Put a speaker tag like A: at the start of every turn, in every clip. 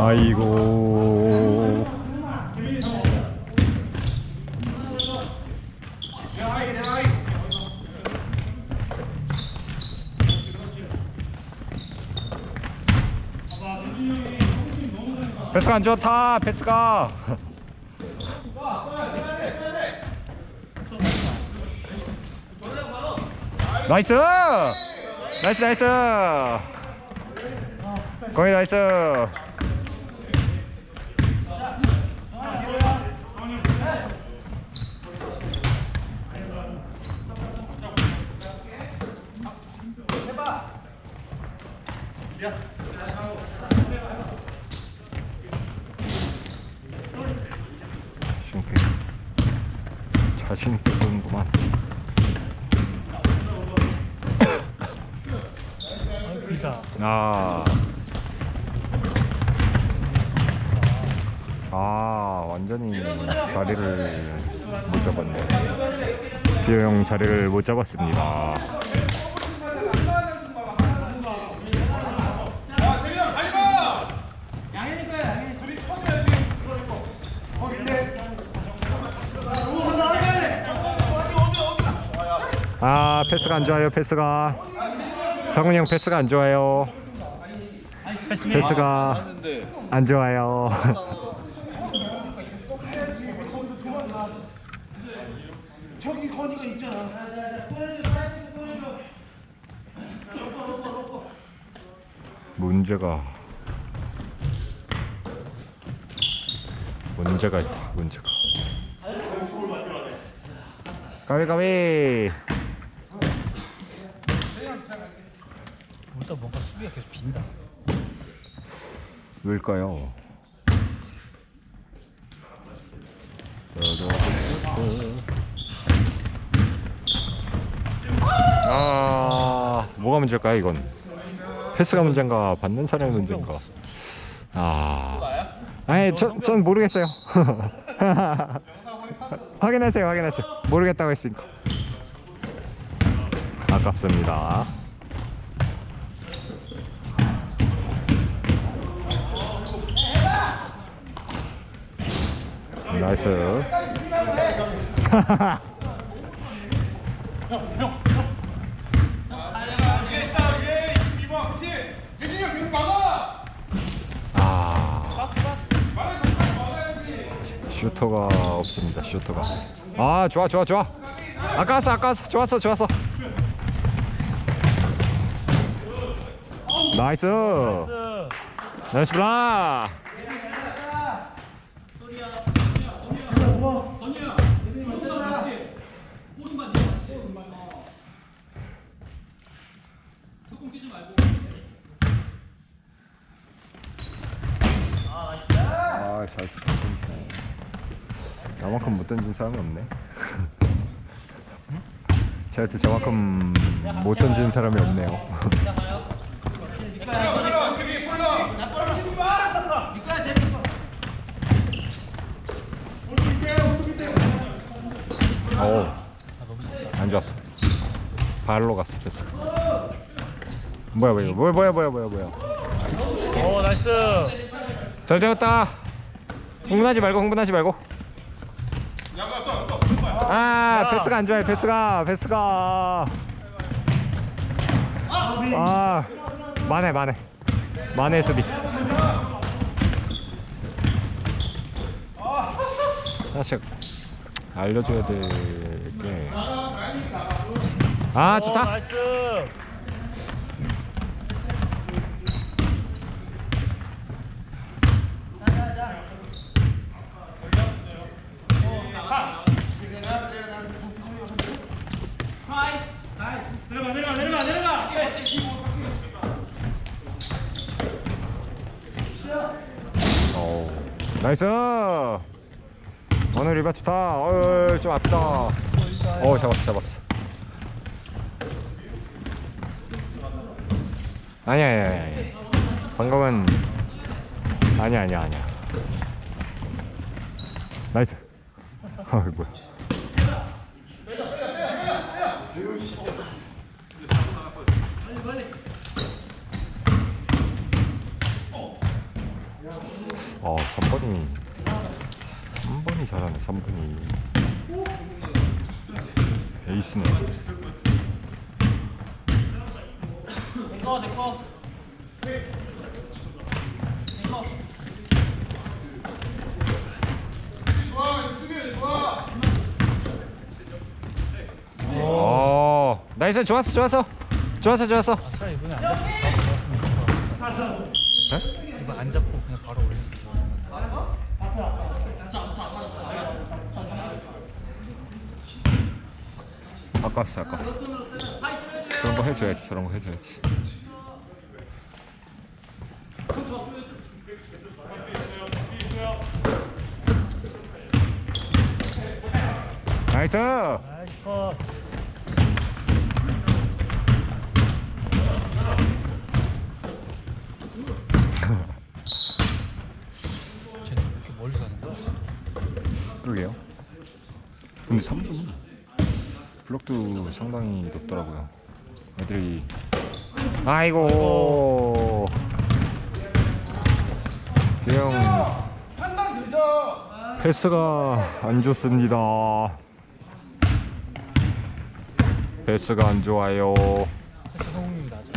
A: 아이고. 패스가 안 좋다. 패스가. 나이스. 나이스 나이스. 거의 나이스. 자신 있게 있게 쏘는구만.
B: 그니까
A: 아. 아, 완전히 자리를 못 잡았네. 비호 형 자리를 못 잡았습니다. 아, 패스가 안 좋아요, 패스가. 성훈이 형 패스가 안 좋아요. 패스가 안 좋아요.
B: 저기 건이가 있잖아
A: 문제가 문제가 있다. 문제가. 가위 가위.
B: 일단 뭔가 수비가 계속 빈다
A: 왜일까요? 아, 뭐가 문제일까요, 이건? 패스가 문제인가, 받는 사람이 문제인가? 아, 아니, 전, 전 모르겠어요. 확인하세요, 확인하세요. 모르겠다고 했으니까. 아깝습니다. 나이스. 아. 슈터가 없습니다. 슈터가. 아 좋아 좋아 좋아. 아까웠어 아까웠어 좋았어 좋았어. 나이스. 나이스 블라. 아 잘 던지네. 나만큼 못 던진 사람이 없네. 저한테 저만큼 못 던지는 사람이 없네요. 오,
B: 아 너무 좋다
A: 안 좋았어. 발로 갔어. 뭐야, 뭐야, 뭐야, 뭐야, 뭐야, 뭐야, 뭐야.
B: 오 나이스
A: 잘 잡았다. 흥분하지 말고, 흥분하지 말고. 아, 패스가 안 좋아요. 패스가, 패스가. 아, 만해, 만해. 만해 수비. 사실 알려줘야 될 게. 아,
B: 오
A: 좋다.
B: 나이스 내려가 내려가 내려가 내려가
A: 오, 나이스. 오늘 리바 좋다. 어, 좀 아프다. 어, 잡았어, 잡았어. 아니야, 아니야, 아니야. 방금은 아니야, 아니야, 아니야. 나이스. 어, 이거 뭐야? 어 3번이. 3번이 잘하네 3번이. 에이스네.
B: 내꺼 내꺼
A: 어 나이스 좋았어 좋았어. 좋았어 좋았어.
B: 아차 이번에 안 잡고.
A: 에?
B: 이번 안 잡고 그냥 바로 올렸으면 좋았을 것 같아
A: 아깝어 아깝어 저런 거 해줘야지 저런 거 해줘야지. 나이스!
B: 쟤는 왜 이렇게 멀리 가는 거야?
A: 그러게요. 근데 3분 블록도 상당히 높더라고요. 애들이. 아이고. 그냥 패스가 안 좋습니다. 패스가 안 좋아요.
B: 패스 성공률이 낮아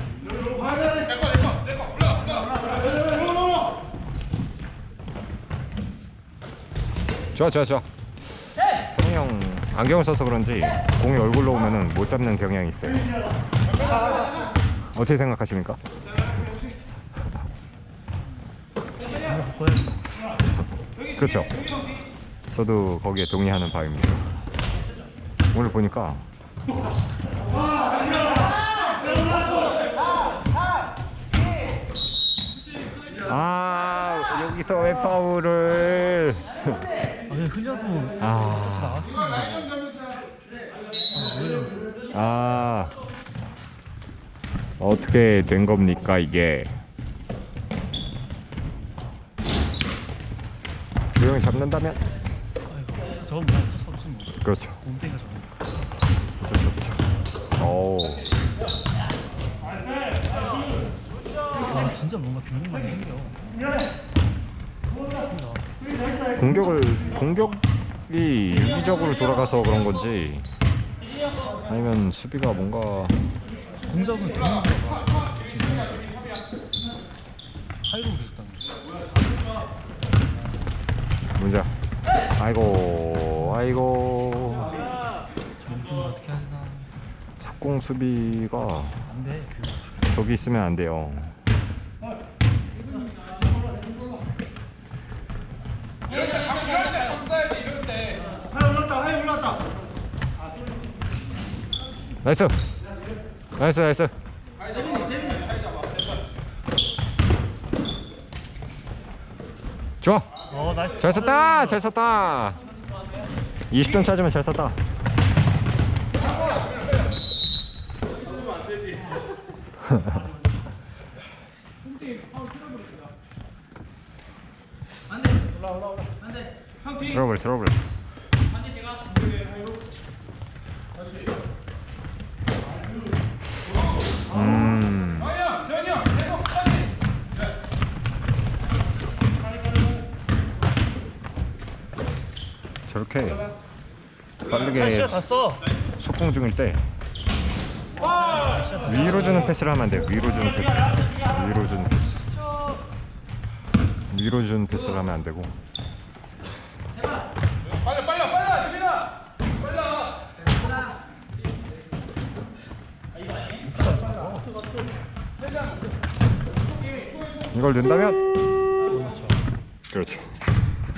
A: 좋아 좋아 좋아. 성이 형 안경을 써서 그런지 공이 얼굴로 오면은 못 잡는 경향이 있어요. 어떻게 생각하십니까? 그렇죠. 저도 거기에 동의하는 바입니다. 오늘 보니까 아 여기서 왜 파울을
B: 아 그냥 흘려도
A: 아.
B: 다시 아,
A: 아. 어떻게 된 겁니까 이게? 조용히 잡는다면?
B: 아이고 저건 뭐 어쩔 수 없지 뭐.
A: 그렇죠.
B: 몸땡이가 저건
A: 어쩔 수 없죠. 오
B: 아 진짜 뭔가 빈공간이 생겨
A: 공격을 공격이 유기적으로 돌아가서 그런 건지 아니면 수비가 뭔가
B: 공작은 두 명이라 봐. 지금 하이로 계셨다는
A: 문제 아이고 아이고.
B: 저 몸뚱이 어떻게 해야 되나.
A: 속공 수비가
B: 안돼
A: 저기 있으면 안 돼요 나이스. 나이스 나이스. 좋아.
B: 어 나이스.
A: 잘 썼다 잘 썼다. 20점 찾으면 잘 썼다. 트러블 트러블 음 저렇게 빠르게
B: 다써
A: 속공 중일 때 위로 주는 패스를 하면 안 돼요. 위로 주는 패스. 위로 주는 패스. 위로 주는 패스를 하면 안 되고. 이걸 넣는다면
B: 그렇죠
A: 그렇죠.